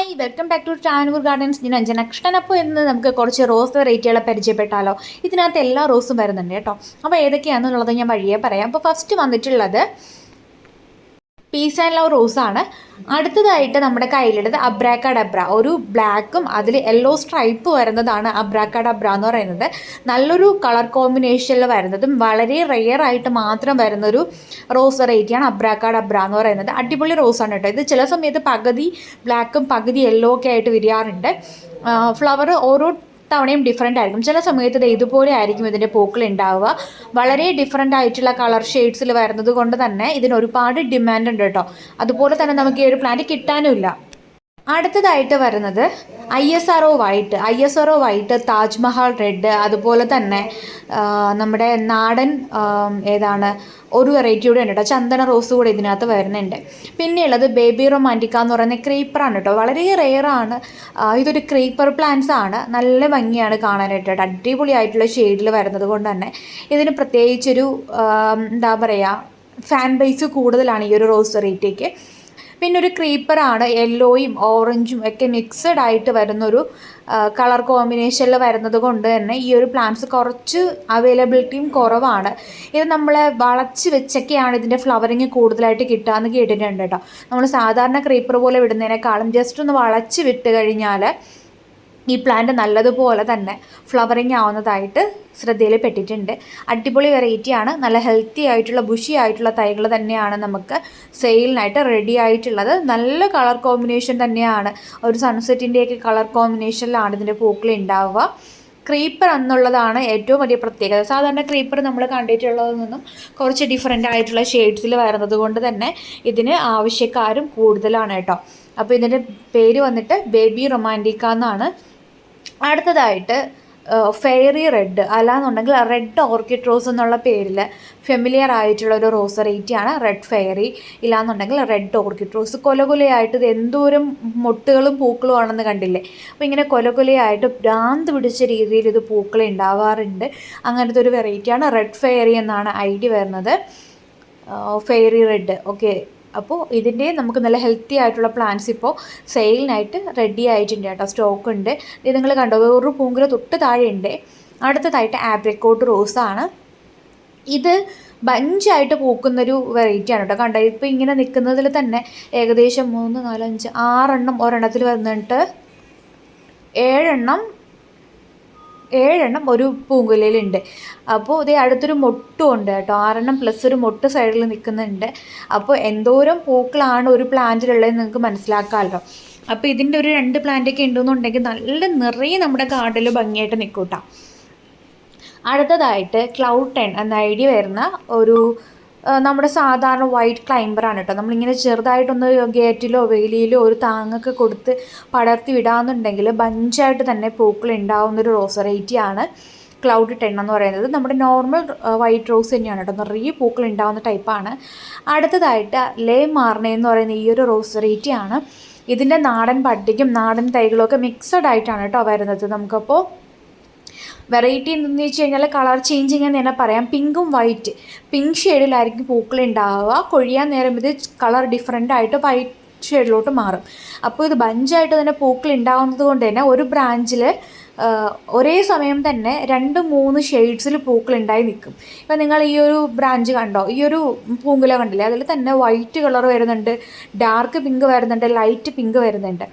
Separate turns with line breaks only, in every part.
Hi welcome back to Chanoor gardens ഞാൻ അഞ്ജന കൃഷ്ണനപ്പോൾ എന്ന് നമുക്ക് കുറച്ച് റോസ് വെറൈറ്റികളെ പരിചയപ്പെട്ടാലോ? ഇതിനകത്ത് എല്ലാ റോസും വരുന്നുണ്ട് കേട്ടോ. അപ്പോൾ ഏതൊക്കെയാണെന്നുള്ളത് ഞാൻ വഴിയേ പറയാം. അപ്പോൾ ഫസ്റ്റ് വന്നിട്ടുള്ളത് പീസ് ആൻഡ് ലവ് റോസാണ് അടുത്തതായിട്ട് നമ്മുടെ കയ്യിലുള്ളത് അബ്രാക്കഡബ്ര ഒരു ബ്ലാക്കും അതിൽ യെല്ലോ സ്ട്രൈപ്പ് വരുന്നതാണ് അബ്രാക്കഡബ്ര എന്ന് പറയുന്നത്. നല്ലൊരു കളർ കോമ്പിനേഷനിൽ വരുന്നതും വളരെ റെയർ ആയിട്ട് മാത്രം വരുന്നൊരു റോസ് വെറൈറ്റിയാണ് അബ്രാക്കഡബ്ര എന്ന് പറയുന്നത്. അടിപൊളി റോസാണ് കേട്ടോ. ഇത് ചില സമയത്ത് പകുതി ബ്ലാക്കും പകുതി യെല്ലോ ഒക്കെ ആയിട്ട് വിരിയാറുണ്ട്. ഫ്ലവർ ഓരോ തവണയും ഡിഫറെന്റ് ആയിരിക്കും. ചില സമയത്ത് ഇത് ഇതുപോലെ ആയിരിക്കും ഇതിന്റെ പൂക്കൾ ഉണ്ടാവുക വളരെ ഡിഫറെന്റ് ആയിട്ടുള്ള കളർ ഷെയ്ഡ്സിൽ വരുന്നത് കൊണ്ട് തന്നെ ഇതിന് ഒരുപാട് ഡിമാൻഡ് ഉണ്ട് കേട്ടോ. അതുപോലെ തന്നെ നമുക്ക് ഈ ഒരു പ്ലാന്റ് കിട്ടാനുമില്ല അടുത്തതായിട്ട് വരുന്നത് I S R O white I S R O white Taj Mahal red അതുപോലെ തന്നെ നമ്മുടെ നാടൻ ഏതാണ് ഒരു വെറൈറ്റി കൂടെ ഉണ്ട് കേട്ടോ ചന്ദന റോസ് കൂടെ ഇതിനകത്ത് വരുന്നുണ്ട്. പിന്നെയുള്ളത് ബേബി റൊമാന്റിക്ക എന്ന് പറയുന്ന ക്രീപ്പറാണ് കേട്ടോ വളരെ റെയറാണ് ഇതൊരു ക്രീപ്പർ പ്ലാന്റ്സ് ആണ്. നല്ല ഭംഗിയാണ് കാണാനായിട്ട് കേട്ടോ അടിപൊളിയായിട്ടുള്ള ഷെയ്ഡിൽ വരുന്നത് കൊണ്ട് തന്നെ ഇതിന് പ്രത്യേകിച്ചൊരു എന്താ പറയുക ഫാൻ ബേസ് കൂടുതലാണ് ഈ ഒരു റോസ് വെറൈറ്റിക്ക് പിന്നെ ഒരു ക്രീപ്പറാണ് യെല്ലോയും ഓറഞ്ചും ഒക്കെ മിക്സഡ് ആയിട്ട് വരുന്നൊരു കളർ കോമ്പിനേഷനിൽ വരുന്നത് കൊണ്ട് തന്നെ ഈ ഒരു പ്ലാന്റ്സ് കുറച്ച് അവൈലബിലിറ്റിയും കുറവാണ്. ഇത് നമ്മൾ വളച്ച് വെച്ചൊക്കെയാണ് ഇതിന്റെ ഫ്ലവറിങ് കൂടുതലായിട്ട് കിട്ടുകയെന്ന് കേട്ടിട്ടുണ്ട് കേട്ടോ. നമ്മൾ സാധാരണ ക്രീപ്പർ പോലെ വിടുന്നതിനേക്കാളും ജസ്റ്റ് ഒന്ന് വളച്ച് വിട്ട് കഴിഞ്ഞാൽ ഈ പ്ലാന്റ് നല്ലതുപോലെ തന്നെ ഫ്ലവറിങ് ആവുന്നതായിട്ട് ശ്രദ്ധയിൽ പെട്ടിട്ടുണ്ട്. അടിപൊളി വെറൈറ്റിയാണ് നല്ല ഹെൽത്തി ആയിട്ടുള്ള ബുഷി ആയിട്ടുള്ള തൈകൾ തന്നെയാണ് നമുക്ക് സെയിലിനായിട്ട് റെഡി ആയിട്ടുള്ളത്. നല്ല കളർ കോമ്പിനേഷൻ തന്നെയാണ്. ഒരു സൺസെറ്റിന്റെയൊക്കെ കളർ കോമ്പിനേഷനിലാണ് ഇതിന്റെ പൂക്കൾ ഉണ്ടാവുക ക്രീപ്പർ എന്നുള്ളതാണ് ഏറ്റവും വലിയ പ്രത്യേകത. സാധാരണ ക്രീപ്പർ നമ്മൾ കണ്ടിട്ടുള്ളതിൽ നിന്നും കുറച്ച് ഡിഫറെന്റ് ആയിട്ടുള്ള ഷെയ്ഡ്സിൽ വരുന്നത് കൊണ്ട് തന്നെ ഇതിന് ആവശ്യക്കാരും കൂടുതലാണ് കേട്ടോ. അപ്പോൾ ഇതിന്റെ പേര് വന്നിട്ട് ബേബി റൊമാന്റിക്ക എന്നാണ്. അടുത്തതായിട്ട് ഫെയറി റെഡ് അല്ലാന്നുണ്ടെങ്കിൽ റെഡ് ഓർക്കിഡ് റോസ് എന്നുള്ള പേരിൽ ഫെമിലിയർ ആയിട്ടുള്ള ഒരു റോസ് വെറൈറ്റിയാണ് റെഡ് ഫെയറി. ഇല്ലാന്നുണ്ടെങ്കിൽ റെഡ് ഓർക്കിഡ് റോസ്. കൊലകൊലയായിട്ട് ഇത് എന്തോരം മൊട്ടുകളും പൂക്കളും ആണെന്ന് കണ്ടില്ലേ? അപ്പോൾ ഇങ്ങനെ കൊലകൊലയായിട്ട് ഭ്രാന്ത് പിടിച്ച രീതിയിൽ ഇത് പൂക്കൾ ഉണ്ടാവാറുണ്ട്. അങ്ങനത്തെ ഒരു വെറൈറ്റിയാണ് റെഡ് ഫെയറി എന്നാണ് ഐഡിയ വരുന്നത്. Fairy red. ഓക്കെ. അപ്പോൾ ഇതിന്റെ നമുക്ക് നല്ല ഹെൽത്തി ആയിട്ടുള്ള പ്ലാന്റ്സ് ഇപ്പോൾ സെയിലിനായിട്ട് റെഡി ആയിട്ടുണ്ട് കേട്ടോ. സ്റ്റോക്ക് ഉണ്ട്. ഇത് നിങ്ങൾ കണ്ടോ? ഒരു പൂങ്കുല തൊട്ട് താഴെ ഉണ്ട് അടുത്തതായിട്ട് ആപ്രിക്കോട്ട് റോസാണ് ഇത് ബഞ്ചായിട്ട് പൂക്കുന്നൊരു വെറൈറ്റിയാണ് കേട്ടോ. കണ്ടോ? ഇപ്പോൾ ഇങ്ങനെ നിൽക്കുന്നതിൽ തന്നെ ഏകദേശം മൂന്ന് നാല് അഞ്ച് ആറെണ്ണം ഒരെണ്ണത്തിൽ വന്നിട്ട് ഏഴെണ്ണം ഏഴെണ്ണം ഒരു പൂങ്കുലയിലുണ്ട്. അപ്പോൾ ഇതേ അടുത്തൊരു മൊട്ടും ഉണ്ട് കേട്ടോ. ആറെണ്ണം പ്ലസ് ഒരു മൊട്ട് സൈഡിൽ നിൽക്കുന്നുണ്ട് അപ്പോൾ എന്തോരം പൂക്കളാണ് ഒരു പ്ലാന്റിലുള്ളത് നിങ്ങൾക്ക് മനസ്സിലാക്കാമല്ലോ. അപ്പോൾ ഇതിന്റെ ഒരു രണ്ട് പ്ലാന്റൊക്കെ ഉണ്ടെന്നുണ്ടെങ്കിൽ നല്ല നിറയെ നമ്മുടെ ഗാർഡനിൽ ഭംഗിയായിട്ട് നിൽക്കൂട്ടാം അടുത്തതായിട്ട് ക്ലൗഡ് ടെൻ എന്ന ഐഡിയ വരുന്ന ഒരു നമ്മുടെ സാധാരണ വൈറ്റ് ക്ലൈംബറാണ് കേട്ടോ. നമ്മളിങ്ങനെ ചെറുതായിട്ടൊന്ന് ഗേറ്റിലോ വേലിയിലോ ഒരു താങ്ങൊക്കെ കൊടുത്ത് പടർത്തി വിടാമെന്നുണ്ടെങ്കിൽ ബഞ്ചായിട്ട് തന്നെ പൂക്കൾ ഉണ്ടാവുന്നൊരു വെറൈറ്റിയാണ് ക്ലൗഡ് ടെൻ എന്ന് പറയുന്നത്. നമ്മുടെ നോർമൽ വൈറ്റ് റോസ് തന്നെയാണ് കേട്ടോ. നിറയെ പൂക്കൾ ഉണ്ടാവുന്ന ടൈപ്പാണ് അടുത്തതായിട്ട് ലേ മാർണ എന്ന് പറയുന്ന ഈ ഒരു റോസ് വെറൈറ്റിയാണ് ഇതിന്റെ നാടൻ പട്ടിക്കും നാടൻ തൈകളും ഒക്കെ മിക്സഡ് ആയിട്ടാണ് കേട്ടോ വരുന്നത്. നമുക്കപ്പോൾ വെറൈറ്റി എന്തെന്ന് വെച്ച് കഴിഞ്ഞാൽ കളർ ചേഞ്ചിങ് എന്ന് തന്നെ പറയാം. പിങ്കും വൈറ്റ് പിങ്ക് ഷെയ്ഡിലായിരിക്കും പൂക്കൾ ഉണ്ടാവുക കൊഴിയാൻ നേരം ഇത് കളർ ഡിഫറെന്റ് ആയിട്ട് വൈറ്റ് ഷെയ്ഡിലോട്ട് മാറും. അപ്പോൾ ഇത് ബഞ്ചായിട്ട് തന്നെ പൂക്കൾ ഉണ്ടാകുന്നത് കൊണ്ട് തന്നെ ഒരു ബ്രാഞ്ചിൽ ഒരേ സമയം തന്നെ രണ്ട് മൂന്ന് ഷെയ്ഡ്സിൽ പൂക്കൾ ഉണ്ടായി നിൽക്കും ഇപ്പം നിങ്ങൾ ഈ ഒരു ബ്രാഞ്ച് കണ്ടോ? ഈ ഒരു പൂങ്കുല കണ്ടില്ലേ? അതിൽ തന്നെ വൈറ്റ് കളർ വരുന്നുണ്ട് ഡാർക്ക് പിങ്ക് വരുന്നുണ്ട് ലൈറ്റ് പിങ്ക് വരുന്നുണ്ട്.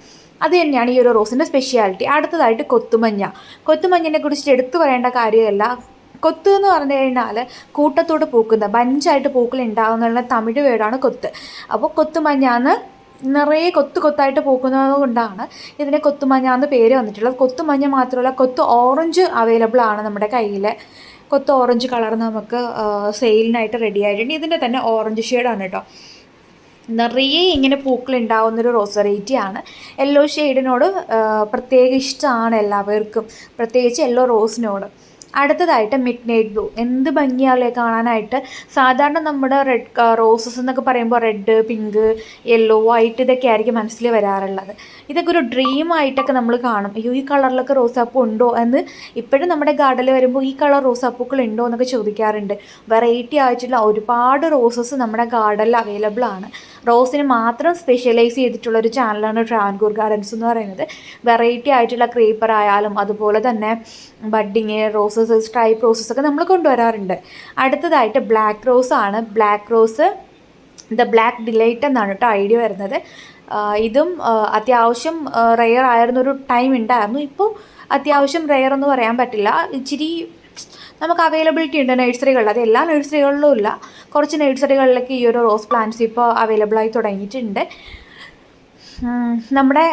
അത് തന്നെയാണ് ഈ ഒരു റോസിന്റെ സ്പെഷ്യാലിറ്റി അടുത്തതായിട്ട് കൊത്തുമഞ്ഞ. കൊത്തുമഞ്ഞിനെ കുറിച്ച് എടുത്തു പറയേണ്ട കാര്യമല്ല. കൊത്ത് എന്ന് പറഞ്ഞു കഴിഞ്ഞാൽ കൂട്ടത്തോട് പൂക്കുന്ന ബഞ്ചായിട്ട് പൂക്കൾ ഉണ്ടാകുന്ന തമിഴ് വേടാണ് കൊത്ത്. അപ്പോൾ കൊത്തുമഞ്ഞാന്ന് നിറയെ കൊത്ത് കൊത്തായിട്ട് പൂക്കുന്നത് കൊണ്ടാണ് ഇതിന് കൊത്തുമഞ്ഞ എന്ന് പേര് വന്നിട്ടുള്ളത്. കൊത്തുമഞ്ഞ മാത്രമല്ല കൊത്ത് ഓറഞ്ച് അവൈലബിൾ ആണ് നമ്മുടെ കയ്യിൽ കൊത്ത് ഓറഞ്ച് കളർ നമുക്ക് സെയിലിനായിട്ട് റെഡി ആയിട്ടുണ്ട്. ഇതിന്റെ തന്നെ ഓറഞ്ച് ഷെയ്ഡാണ് കേട്ടോ. നിറയെ ഇങ്ങനെ പൂക്കൾ ഉണ്ടാവുന്നൊരു റോസ് വെറൈറ്റിയാണ് യെല്ലോ ഷെയ്ഡിനോട് പ്രത്യേക ഇഷ്ടമാണ് എല്ലാവർക്കും. പ്രത്യേകിച്ച് യെല്ലോ റോസിനോട് അടുത്തതായിട്ട് മിഡ് നൈറ്റ് ബ്ലൂ എന്ത് ഭംഗിയാലേ കാണാനായിട്ട്. സാധാരണ നമ്മുടെ റെഡ് റോസസ് എന്നൊക്കെ പറയുമ്പോൾ റെഡ് പിങ്ക് യെല്ലോ വൈറ്റ് ഇതൊക്കെ ആയിരിക്കും മനസ്സിൽ വരാറുള്ളത്. ഇതൊക്കെ ഒരു ഡ്രീം ആയിട്ടൊക്കെ നമ്മൾ കാണും. അയ്യോ ഈ കളറിലൊക്കെ റോസാപ്പൂ ഉണ്ടോ എന്ന് ഇപ്പോഴും നമ്മുടെ ഗാർഡനിൽ വരുമ്പോൾ ഈ കളർ റോസാപ്പൂക്കൾ ഉണ്ടോ എന്നൊക്കെ ചോദിക്കാറുണ്ട്. വെറൈറ്റി ആയിട്ടുള്ള ഒരുപാട് റോസസ് നമ്മുടെ ഗാർഡനിൽ അവൈലബിൾ ആണ്. റോസിന് മാത്രം സ്പെഷ്യലൈസ് ചെയ്തിട്ടുള്ള ഒരു ചാനലാണ് ട്രാൻകൂർ ഗാർഡൻസ് എന്ന് പറയുന്നത്. വെറൈറ്റി ആയിട്ടുള്ള ക്രീപ്പർ ആയാലും അതുപോലെ തന്നെ ബഡ്ഡിങ് റോസസ് സ്ട്രൈപ്പ് റോസസ് ഒക്കെ നമ്മൾ കൊണ്ടുവരാറുണ്ട്. അടുത്തതായിട്ട് ബ്ലാക്ക് റോസ് ആണ്. Black rose the black delight എന്നാണ് കേട്ടോ ഐഡിയ വരുന്നത്. ഇതും അത്യാവശ്യം റെയർ ആയിരുന്നൊരു ടൈം ഉണ്ടായിരുന്നു ഇപ്പോൾ അത്യാവശ്യം റെയർ എന്ന് പറയാൻ പറ്റില്ല. ഇച്ചിരി നമുക്ക് അവൈലബിലിറ്റി ഉണ്ട് നഴ്സറികളിൽ അത് എല്ലാ നഴ്സറികളിലും ഇല്ല. കുറച്ച് നഴ്സറികളിലൊക്കെ ഈ ഒരു റോസ് പ്ലാന്റ്സ് ഇപ്പോൾ അവൈലബിൾ ആയി തുടങ്ങിയിട്ടുണ്ട്. നമ്മുടെ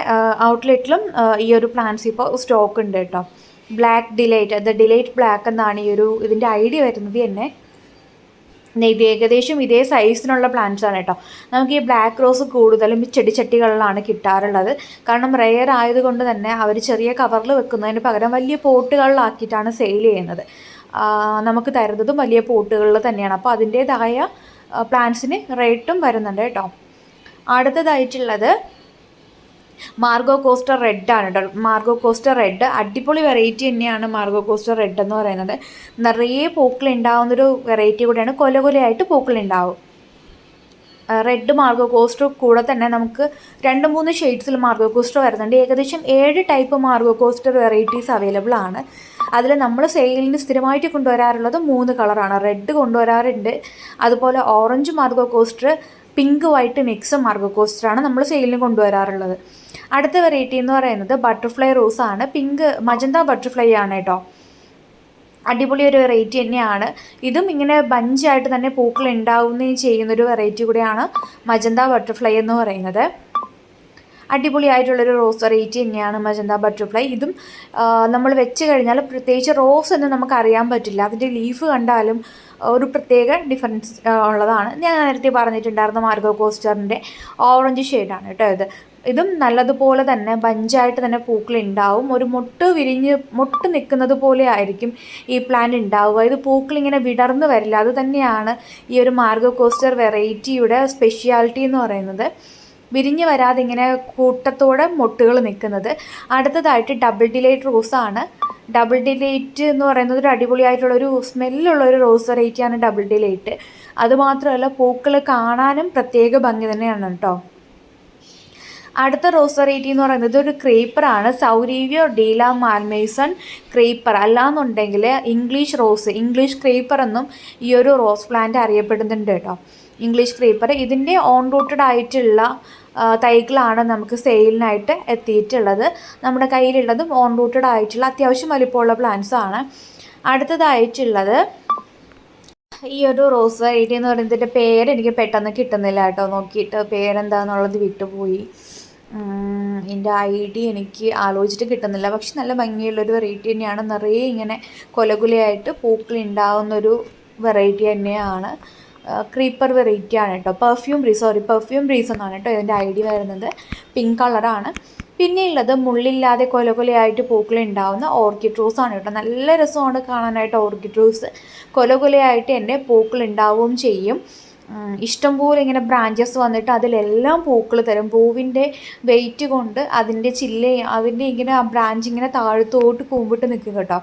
ഔട്ട്ലെറ്റിലും ഈ ഒരു പ്ലാന്റ്സ് ഇപ്പോൾ സ്റ്റോക്ക് ഉണ്ട് കേട്ടോ. Black delight the delight black എന്നാണ് ഈ ഒരു ഇതിന്റെ ഐഡിയ വരുന്നത് തന്നെ. ഇത് ഏകദേശം ഇതേ സൈസിനുള്ള പ്ലാന്റ്സ് ആണ് കേട്ടോ. നമുക്ക് ഈ ബ്ലാക്ക് റോസ് കൂടുതലും ചെടിച്ചട്ടികളിലാണ് കിട്ടാറുള്ളത്. കാരണം റെയർ ആയതുകൊണ്ട് തന്നെ അവർ ചെറിയ കവറിൽ വെക്കുന്നതിന് പകരം വലിയ പോട്ടുകളിലാക്കിയിട്ടാണ് സെയിൽ ചെയ്യുന്നത്. നമുക്ക് തരുന്നതും വലിയ പോട്ടുകളിൽ തന്നെയാണ്. അപ്പോൾ അതിന്റേതായ പ്ലാന്റ്സിന് റേറ്റും വരുന്നുണ്ട് കേട്ടോ. അടുത്തതായിട്ടുള്ളത് മാർഗോ കോസ്റ്റർ റെഡ് ആണ് കേട്ടോ. മാർഗോ കോസ്റ്റർ റെഡ് അടിപൊളി വെറൈറ്റി തന്നെയാണ് മാർഗോ കോസ്റ്റർ റെഡ് എന്ന് പറയുന്നത്. നിറയെ പൂക്കൾ ഉണ്ടാവുന്നൊരു വെറൈറ്റി കൂടെയാണ് കൊല കൊലയായിട്ട് പൂക്കൾ ഉണ്ടാവും. റെഡ് മാർഗോ കോസ്റ്റർ കൂടെ തന്നെ നമുക്ക് രണ്ട് മൂന്ന് ഷെയ്ഡ്സിൽ മാർഗോ കോസ്റ്റർ വരുന്നുണ്ട്. ഏകദേശം ഏഴ് type Margo Koster varieties available ആണ്. അതിൽ നമ്മൾ സെയിലിന് സ്ഥിരമായിട്ട് കൊണ്ടുവരാറുള്ളത് മൂന്ന് കളറാണ് റെഡ് കൊണ്ടുവരാറുണ്ട്. അതുപോലെ orange Margo Koster pink white mix Margo കോസ്റ്ററാണ് നമ്മൾ സെയിലിന് കൊണ്ടുവരാറുള്ളത്. അടുത്ത വെറൈറ്റി എന്ന് പറയുന്നത് ബട്ടർഫ്ലൈ റോസ് ആണ്. പിങ്ക് മജന്ത ബട്ടർഫ്ലൈ ആണ് കേട്ടോ അടിപൊളി ഒരു വെറൈറ്റി തന്നെയാണ്. ഇതും ഇങ്ങനെ ബഞ്ചായിട്ട് തന്നെ പൂക്കൾ ഉണ്ടാവുകയും ചെയ്യുന്നൊരു വെറൈറ്റി കൂടെയാണ് മജന്ത ബട്ടർഫ്ലൈ എന്ന് പറയുന്നത്. അടിപൊളിയായിട്ടുള്ളൊരു റോസ് വെറൈറ്റി തന്നെയാണ് മജന്ത ബട്ടർഫ്ലൈ ഇതും നമ്മൾ വെച്ച് കഴിഞ്ഞാൽ പ്രത്യേകിച്ച് റോസ് എന്ന് നമുക്ക് അറിയാൻ പറ്റില്ല. അതിന്റെ ലീഫ് കണ്ടാലും ഒരു പ്രത്യേക ഡിഫറൻസ് ഉള്ളതാണ്. ഞാൻ നേരത്തെ പറഞ്ഞിട്ടുണ്ടായിരുന്ന മാർഗോ കോസ്റ്ററിന്റെ ഓറഞ്ച് ഷെയ്ഡാണ് കേട്ടോ ഇത്. ഇതും നല്ലതുപോലെ തന്നെ ബഞ്ചായിട്ട് തന്നെ പൂക്കൾ ഉണ്ടാവും ഒരു മുട്ട് വിരിഞ്ഞ് മുട്ട് നിൽക്കുന്നത് പോലെ ആയിരിക്കും ഈ പ്ലാന്റ് ഉണ്ടാവുക. ഇത് പൂക്കൾ ഇങ്ങനെ വിടർന്ന് വരില്ല. അത് തന്നെയാണ് ഈ ഒരു മാർഗോ കോസ്റ്റർ വെറൈറ്റിയുടെ സ്പെഷ്യാലിറ്റി എന്ന് പറയുന്നത്. വിരിഞ്ഞ് വരാതെ ഇങ്ങനെ കൂട്ടത്തോടെ മുട്ടുകൾ നിൽക്കുന്നത്. അടുത്തതായിട്ട് ഡബിൾ ഡിലൈറ്റ് റോസാണ് ഡബിൾ ഡിലൈറ്റ് എന്ന് പറയുന്നത് ഒരു അടിപൊളിയായിട്ടുള്ളൊരു സ്മെല്ലുള്ള ഒരു റോസ് വെറൈറ്റിയാണ് ഡബിൾ ഡിലൈറ്റ് അതുമാത്രമല്ല പൂക്കൾ കാണാനും പ്രത്യേക ഭംഗി തന്നെയാണ് കേട്ടോ. അടുത്ത റോസ് വെറൈറ്റി എന്ന് പറയുന്നത് ഒരു ക്രീപ്പറാണ്. Souvenir de la Malmaison creeper. അല്ലാന്നുണ്ടെങ്കിൽ ഇംഗ്ലീഷ് റോസ് ഇംഗ്ലീഷ് ക്രീപ്പർ എന്നും ഈ ഒരു റോസ് പ്ലാന്റ് അറിയപ്പെടുന്നുണ്ട് കേട്ടോ. English creeper. ഇതിന്റെ ഓൺ റൂട്ടഡ് ആയിട്ടുള്ള തൈകളാണ് നമുക്ക് സെയിലിനായിട്ട് എത്തിയിട്ടുള്ളത്. നമ്മുടെ കയ്യിലുള്ളതും ഓൺ റൂട്ടഡ് ആയിട്ടുള്ള അത്യാവശ്യം വലിപ്പമുള്ള പ്ലാന്റ്സ് ആണ്. അടുത്തതായിട്ടുള്ളത് ഈ ഒരു റോസ് വെറൈറ്റി എന്ന് പറയുന്നതിന്റെ പേര് എനിക്ക് പെട്ടെന്ന് കിട്ടുന്നില്ല കേട്ടോ. നോക്കിയിട്ട് പേരെന്താണെന്നുള്ളത് വിട്ടുപോയി. എന്റെ ഐ ഡി എനിക്ക് ആലോചിച്ചിട്ട് കിട്ടുന്നില്ല. പക്ഷെ നല്ല ഭംഗിയുള്ളൊരു വെറൈറ്റി തന്നെയാണ്. നിറയെ ഇങ്ങനെ കൊലകുലയായിട്ട് പൂക്കൾ ഉണ്ടാവുന്നൊരു വെറൈറ്റി തന്നെയാണ്. ക്രീപ്പർ വെറൈറ്റി ആണ് കേട്ടോ. Perfume breeze sorry perfume breeze എന്നാണ് കേട്ടോ ഇതിന്റെ ഡി വരുന്നത്. പിങ്ക് കളറാണ് പിന്നെയുള്ളത് മുള്ളില്ലാതെ കൊല കൊലയായിട്ട് പൂക്കൾ ഉണ്ടാവുന്ന ഓർക്കിഡ് റോസ് ആണ് കേട്ടോ. നല്ല രസമാണ് കാണാനായിട്ട് ഓർക്കിഡ് റോസ് കൊല കൊലയായിട്ട് എന്റെ പൂക്കൾ ഉണ്ടാവുകയും ചെയ്യും. ഇഷ്ടംപോലെ ഇങ്ങനെ ബ്രാഞ്ചസ് വന്നിട്ട് അതിലെല്ലാം പൂക്കൾ തരും. പൂവിന്റെ വെയിറ്റ് കൊണ്ട് അതിന്റെ ചില്ല അതിന്റെ ഇങ്ങനെ ആ ബ്രാഞ്ച് ഇങ്ങനെ താഴത്തോട്ട് കൂമ്പിട്ട് നിൽക്കും കേട്ടോ.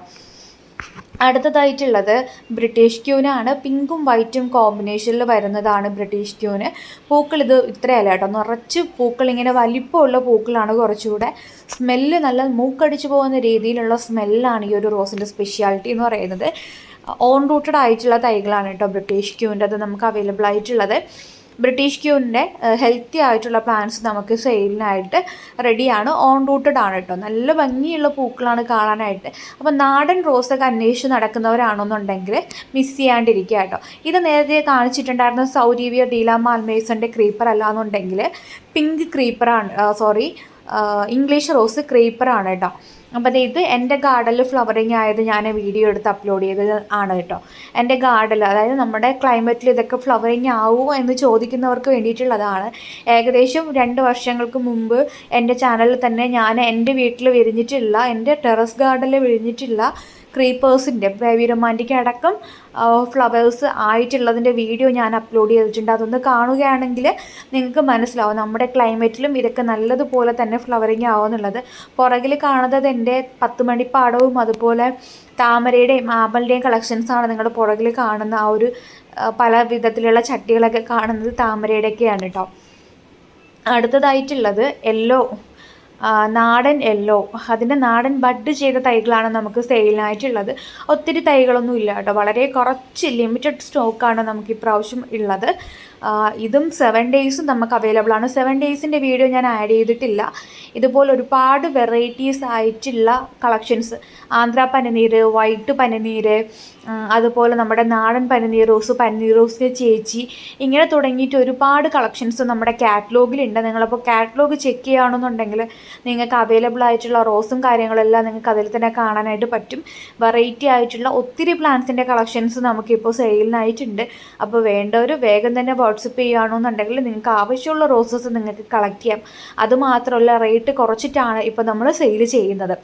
അടുത്തതായിട്ടുള്ളത് ബ്രിട്ടീഷ് ക്യൂനാണ് പിങ്കും വൈറ്റും കോമ്പിനേഷനിൽ വരുന്നതാണ് ബ്രിട്ടീഷ് ക്യൂന് പൂക്കൾ ഇത് ഇത്രയല്ല കേട്ടോ. നിറച്ച് പൂക്കൾ ഇങ്ങനെ വലിപ്പമുള്ള പൂക്കളാണ് കുറച്ചുകൂടെ. സ്മെല്ല് നല്ല മൂക്കടിച്ചു പോകുന്ന രീതിയിലുള്ള സ്മെല്ലാണ് ഈ ഒരു റോസിന്റെ സ്പെഷ്യാലിറ്റി എന്ന് പറയുന്നത്. ഓൺ റൂട്ടഡ് ആയിട്ടുള്ള തൈകളാണ് കേട്ടോ ബ്രിട്ടീഷ് ക്യൂവിന്റെ അത് നമുക്ക് അവൈലബിൾ ആയിട്ടുള്ളത്. ബ്രിട്ടീഷ് ക്യൂവിന്റെ ഹെൽത്തി ആയിട്ടുള്ള പ്ലാന്റ്സ് നമുക്ക് സെയിലിനായിട്ട് റെഡിയാണ് ഓൺ റൂട്ടഡ് ആണ് കേട്ടോ. നല്ല ഭംഗിയുള്ള പൂക്കളാണ് കാണാനായിട്ട്. അപ്പോൾ നാടൻ റോസൊക്കെ അന്വേഷിച്ച് നടക്കുന്നവരാണെന്നുണ്ടെങ്കിൽ മിസ് ചെയ്യാണ്ടിരിക്കുക കേട്ടോ. ഇത് നേരത്തെ കാണിച്ചിട്ടുണ്ടായിരുന്ന സൗരീവിയ ഡീല മാൽമേസന്റെ ക്രീപ്പർ അല്ലാന്നുണ്ടെങ്കിൽ പിങ്ക് ക്രീപ്പറാണ് സോറി ഇംഗ്ലീഷ് റോസ് ക്രീപ്പറാണ് കേട്ടോ. അപ്പം ഇത് എന്റെ ഗാർഡനിൽ ഫ്ലവറിങ് ആയത് ഞാൻ വീഡിയോ എടുത്ത് അപ്ലോഡ് ചെയ്തത് ആണ് കേട്ടോ. എന്റെ ഗാർഡനിൽ അതായത് നമ്മുടെ ക്ലൈമറ്റിൽ ഇതൊക്കെ ഫ്ലവറിങ് ആവുമോ എന്ന് ചോദിക്കുന്നവർക്ക് വേണ്ടിയിട്ടുള്ളതാണ്. ഏകദേശം രണ്ട് വർഷങ്ങൾക്ക് മുമ്പ് എന്റെ ചാനലിൽ തന്നെ ഞാൻ എന്റെ വീട്ടിൽ വിരിഞ്ഞിട്ടുള്ള എന്റെ ടെറസ് ഗാർഡനിൽ വിരിഞ്ഞിട്ടുള്ള ക്രീപ്പേഴ്സിന്റെ ബേബി റൊമാന്റിക് അടക്കം ഫ്ലവേഴ്സ് ആയിട്ടുള്ളതിന്റെ വീഡിയോ ഞാൻ അപ്ലോഡ് ചെയ്തിട്ടുണ്ട്. അതൊന്ന് കാണുകയാണെങ്കിൽ നിങ്ങൾക്ക് മനസ്സിലാവും നമ്മുടെ ക്ലൈമറ്റിലും ഇതൊക്കെ നല്ലതുപോലെ തന്നെ ഫ്ലവറിങ് ആവുമെന്നുള്ളത് പുറകിൽ കാണുന്നത് എന്റെ പത്ത് മണിപ്പാടവും അതുപോലെ താമരയുടെയും ആമ്പലിന്റെയും കളക്ഷൻസാണ് നിങ്ങളുടെ പുറകിൽ കാണുന്ന ആ ഒരു പല വിധത്തിലുള്ള ചട്ടികളൊക്കെ കാണുന്നത് താമരയുടെയൊക്കെയാണ് കേട്ടോ അടുത്തതായിട്ടുള്ളത് യെല്ലോ. നാടൻ യെല്ലോ. അതിന്റെ നാടൻ ബഡ് ചെയ്ത തൈകളാണ് നമുക്ക് സെയിലിനായിട്ടുള്ളത്. ഒത്തിരി തൈകളൊന്നും ഇല്ല കേട്ടോ. വളരെ കുറച്ച് ലിമിറ്റഡ് സ്റ്റോക്കാണ് നമുക്ക് ഇപ്രാവശ്യം ഉള്ളത്. ഇതും സെവൻ ഡേയ്സും നമുക്ക് അവൈലബിൾ ആണ്. സെവൻ ഡേയ്സിന്റെ വീഡിയോ ഞാൻ ആഡ് ചെയ്തിട്ടില്ല. ഇതുപോലെ ഒരുപാട് വെറൈറ്റീസ് ആയിട്ടുള്ള കളക്ഷൻസ് ആന്ധ്ര പനിനീര് വൈറ്റ് പനിനീര് അതുപോലെ നമ്മുടെ നാടൻ പനിനീർ റോസ് പനിനീർ ചേച്ചി ഇങ്ങനെ തുടങ്ങിയിട്ട് ഒരുപാട് കളക്ഷൻസ് നമ്മുടെ കാറ്റലോഗിലുണ്ട് നിങ്ങളപ്പോൾ കാറ്റലോഗ് ചെക്ക് ചെയ്യുകയാണെന്നുണ്ടെങ്കിൽ നിങ്ങൾക്ക് അവൈലബിൾ ആയിട്ടുള്ള റോസും കാര്യങ്ങളെല്ലാം നിങ്ങൾക്ക് അതിൽ തന്നെ കാണാനായിട്ട് പറ്റും. വെറൈറ്റി ആയിട്ടുള്ള ഒത്തിരി പ്ലാന്റ്സിന്റെ കളക്ഷൻസ് നമുക്കിപ്പോൾ സെയിലിനായിട്ടുണ്ട് അപ്പോൾ വേണ്ടവർ വേഗം തന്നെ വാട്സപ്പ് ചെയ്യുകയാണെന്നുണ്ടെങ്കിൽ നിങ്ങൾക്ക് ആവശ്യമുള്ള റോസസ് നിങ്ങൾക്ക് കളക്ട് ചെയ്യാം. അതുമാത്രമല്ല റേറ്റ് കുറച്ചിട്ടാണ് ഇപ്പോൾ നമ്മൾ സെയിൽ ചെയ്യുന്നത്.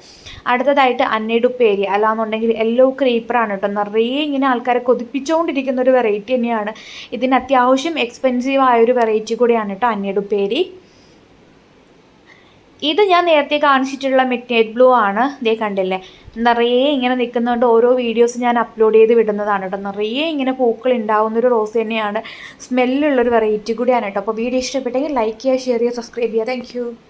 അടുത്തതായിട്ട് അന്നേടുപ്പേരി അല്ലാന്നുണ്ടെങ്കിൽ യെല്ലോ ക്രീപ്പറാണ് കേട്ടോ. നിറയെ ഇങ്ങനെ ആൾക്കാരെ കൊതിപ്പിച്ചുകൊണ്ടിരിക്കുന്ന ഒരു വെറൈറ്റി തന്നെയാണ്. ഇതിന് അത്യാവശ്യം എക്സ്പെൻസീവ് ആയൊരു വെറൈറ്റി കൂടിയാണ് കേട്ടോ അന്നേടുപ്പേരി ഇത് ഞാൻ നേരത്തെ കാണിച്ചിട്ടുള്ള മിഡ്നൈറ്റ് ബ്ലൂ ആണ്. ഇതേ കണ്ടില്ലേ? നിറയെ ഇങ്ങനെ നിൽക്കുന്നതുകൊണ്ട് ഓരോ വീഡിയോസ് ഞാൻ അപ്ലോഡ് ചെയ്ത് വിടുന്നതാണ് കേട്ടോ. നിറയെ ഇങ്ങനെ പൂക്കൾ ഉണ്ടാകുന്നൊരു റോസ് തന്നെയാണ്. സ്മെല്ലുള്ളൊരു വെറൈറ്റി കൂടിയാണ് കേട്ടോ. അപ്പോൾ വീഡിയോ ഇഷ്ടപ്പെട്ടെങ്കിൽ ലൈക്ക് ചെയ്യുക ഷെയർ ചെയ്യുക സബ്സ്ക്രൈബ് ചെയ്യുക. താങ്ക്